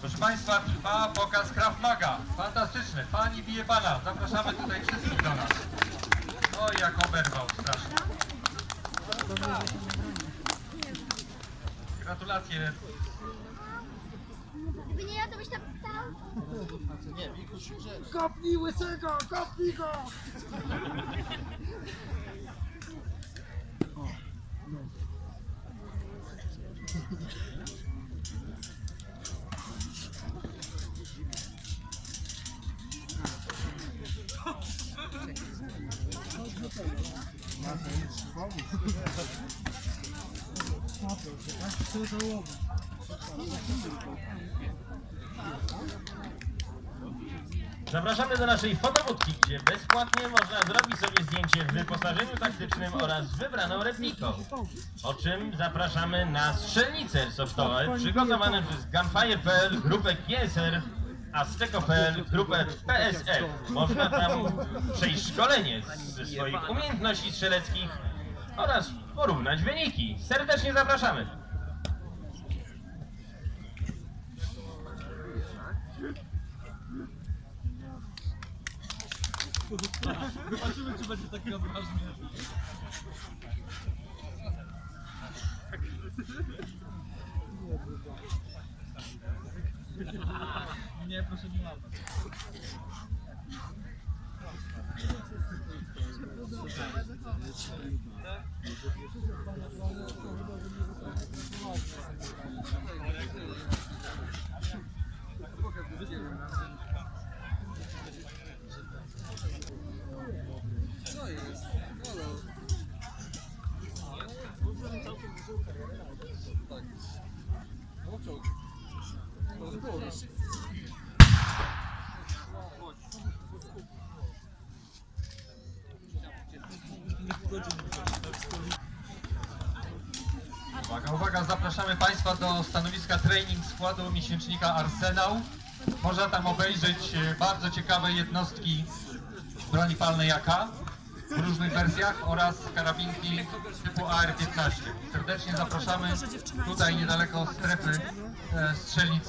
Proszę Państwa, trwa pokaz Krav Maga. Fantastyczny. Pani bije pana. Zapraszamy tutaj wszystkich do nas. Oj, jak oberwał strasznie. Gratulacje. Gdyby nie ja, to byś tam stał. Kopnij łysego, kopnij go! 아빠어제다시채소먹었 어. Zapraszamy do naszej fotobudki, gdzie bezpłatnie można zrobić sobie zdjęcie w wyposażeniu taktycznym oraz wybraną repliką. O czym zapraszamy na strzelnice airsoftowe przygotowane przez Gunfire.pl, grupę GSR, Azteco.pl, grupę PSL. Można tam przejść szkolenie ze swoich umiejętności strzeleckich oraz porównać wyniki. Serdecznie zapraszamy. Zobaczymy, czy będzie taki odważny. Nie, proszę nie łapać. Uwaga, uwaga, zapraszamy Państwa do stanowiska training składu miesięcznika Arsenał. Można tam obejrzeć e, bardzo ciekawe jednostki broni palnej AK w różnych wersjach oraz karabinki typu AR-15. Serdecznie zapraszamy tutaj niedaleko strefy e, strzelnicy.